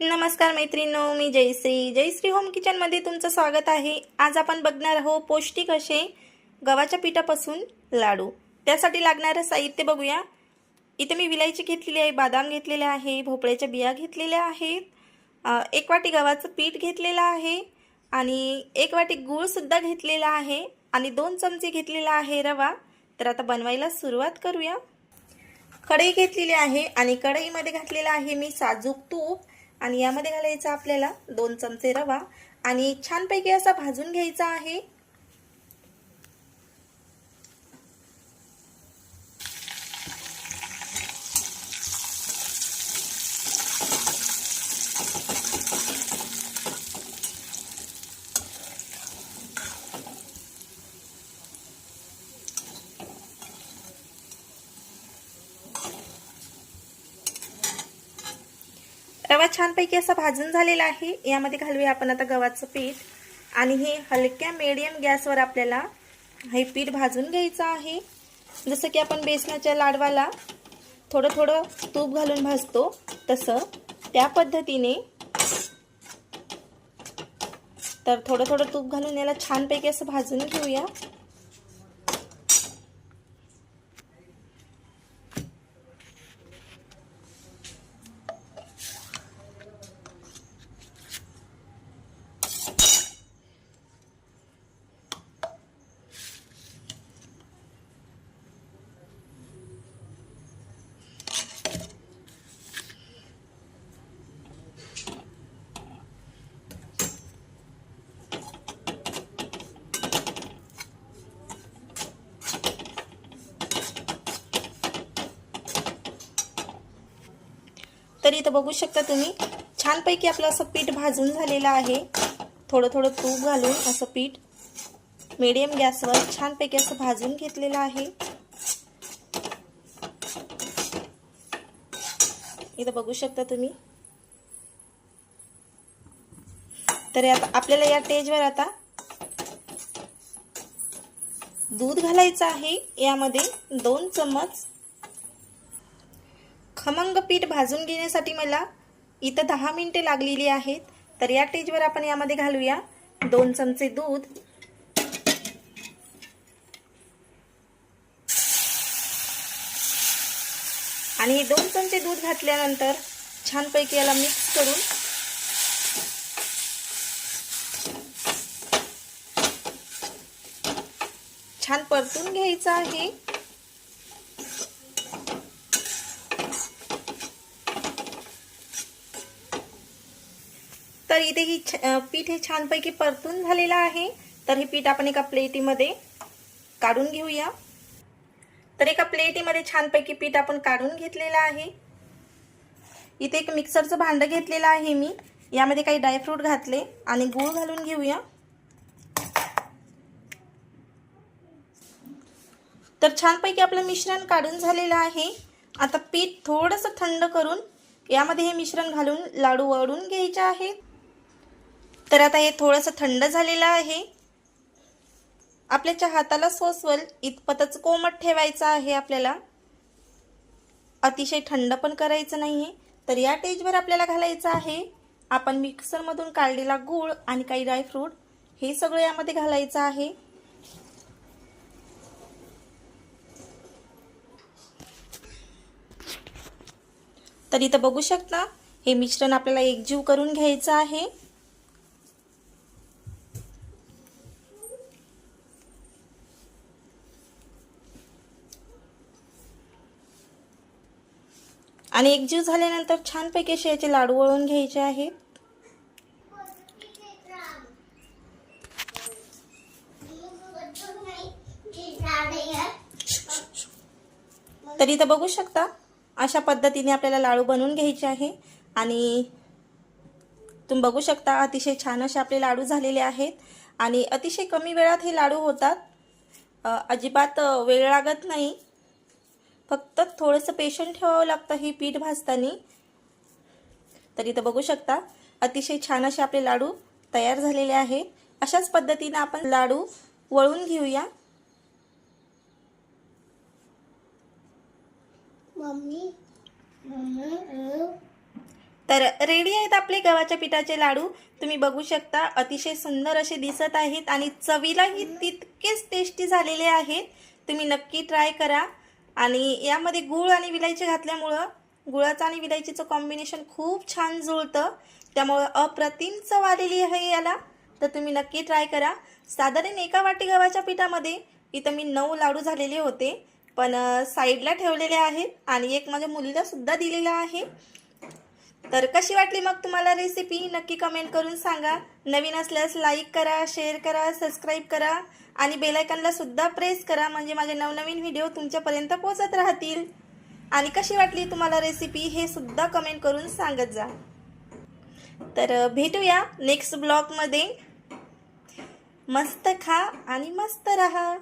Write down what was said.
नमस्कार मैत्रिणो मी जयश्री. जयश्री होम किचनमध्ये तुमचं स्वागत आहे. आज आपण बघणार आहोत पौष्टिक असे गव्हाच्या पिठापासून लाडू. त्यासाठी लागणारं साहित्य बघूया. इथे मी विलायची घेतलेली आहे बदाम घेतलेले आहे भोपळ्याच्या बिया घेतलेल्या आहेत. एक वाटी गव्हाचं पीठ घेतलेलं आहे आणि एक वाटी गूळसुद्धा घेतलेला आहे आणि दोन चमचे घेतलेला आहे रवा. तर आता बनवायला सुरुवात करूया. कढई घेतलेली आहे आणि कढईमध्ये घातलेलं आहे मी साजूक तूप. आणि यामध्ये घालायचा आपल्याला दोन चमचे रवा आणि छानपैकी असा भाजून घ्यायचा आहे. रवा छानपैकी असा भाजून झालेला आहे. यामध्ये घालूया आपण आता गव्हाचं पीठ. आणि हे हलक्या मिडियम गॅसवर आपल्याला हे पीठ भाजून घ्यायचं आहे. जसं की आपण बेसनाच्या लाडवाला थोडं थोडं तूप घालून भाजतो तसं त्या पद्धतीने तर थोडं थोडं तूप घालून याला छानपैकी असं भाजून घेऊया. तर इथं बघू शकता तुम्ही. छानपैकी आपलं असं पीठ भाजून झालेलं आहे. थोडं थोडं तूप घालून असं पीठ मिडियम गॅसवर छानपैकी असं भाजून घेतलेलं आहे. इथं बघू शकता तुम्ही. तर आता आपल्याला या टेजवर आता दूध घालायचं आहे. यामध्ये दोन चम्मच खमंग पीठ भाजून घेण्यासाठी मला इथं दहा मिनटे लागलेली आहेत. तर या टेजवर आपण यामध्ये घालूया. दोन चमचे दूध. आणि हे दोन चमचे दूध घातल्यानंतर छानपैकी याला मिक्स करून छान परतून घ्यायचं आहे. तर इथे ही पीठ हे छानपैकी परतून झालेलं आहे. तर हे पीठ आपण एका प्लेटीमध्ये काढून घेऊया. तर एका प्लेटीमध्ये छानपैकी पीठ आपण काढून घेतलेलं आहे. इथे एक मिक्सरचं भांडं घेतलेलं आहे मी. यामध्ये काही ड्रायफ्रूट घातले आणि गूळ घालून घेऊया. तर छानपैकी आपलं मिश्रण काढून झालेलं आहे. आता पीठ थोडंसं थंड करून यामध्ये हे मिश्रण घालून लाडू वळून घ्यायचे आहेत. तर आता हे थोडंसं थंड झालेलं आहे. आपल्याच्या हाताला सोसवल इतपतच कोमट ठेवायचं आहे आपल्याला. अतिशय थंड पण करायचं नाही आहे तर या टेजवर आपल्याला घालायचं आहे. आपण मिक्सरमधून काढलेला गूळ आणि काही ड्रायफ्रूट हे सगळं यामध्ये घालायचं आहे. तर इथं बघू शकता हे मिश्रण आपल्याला एकजीव करून घ्यायचं आहे. आणि एकजीव झाल्यानंतर छानपैकी असे याचे लाडू वळून घ्यायचे आहेत. तर इथं बघू शकता अशा पद्धतीने आपल्याला लाडू बनवून घ्यायचे आहे. आणि तुम्ही बघू शकता अतिशय छान असे आपले लाडू झालेले आहेत. आणि अतिशय कमी वेळात हे लाडू होतात. अजिबात वेळ लागत नाही. फक्त थोडंसं पेशंट ठेवावं लागतं हे पीठ भाजताना. तर इथं बघू शकता अतिशय छान असे आपले लाडू तयार झालेले आहेत. अशाच पद्धतीने आपण लाडू वळून घेऊया. मम्मी तर रेडी आहेत आपले गव्हाच्या पिठाचे लाडू. तुम्ही बघू शकता अतिशय सुंदर असे दिसत आहेत आणि चवीलाही तितकेच टेस्टी झालेले आहेत. तुम्ही नक्की ट्राय करा. आणि यामध्ये गूळ आणि विलायची घातल्यामुळं गुळाचं आणि विलायचीचं कॉम्बिनेशन खूप छान जुळतं. त्यामुळं अप्रतिम चव आलेली आहे याला. तर तुम्ही नक्की ट्राय करा. साधारण एका वाटी गव्हाच्या पिठामध्ये इथं मी नऊ लाडू झालेले होते. पण साईडला ठेवलेले आहेत आणि एक माझ्या मुलीलासुद्धा दिलेला आहे. तर कशी वाटली मग तुम्हाला रेसिपी नक्की कमेंट करून सांगा. नवीन असल्यास लाईक करा शेअर करा सबस्क्राईब करा आणि बेलायकनला सुद्धा प्रेस करा म्हणजे माझे नवनवीन व्हिडिओ तुमच्यापर्यंत पोहोचत राहतील. आणि कशी वाटली तुम्हाला रेसिपी हे सुद्धा कमेंट करून सांगत जा. तर भेटूया नेक्स्ट ब्लॉगमध्ये मस्त खा आणि मस्त रहा.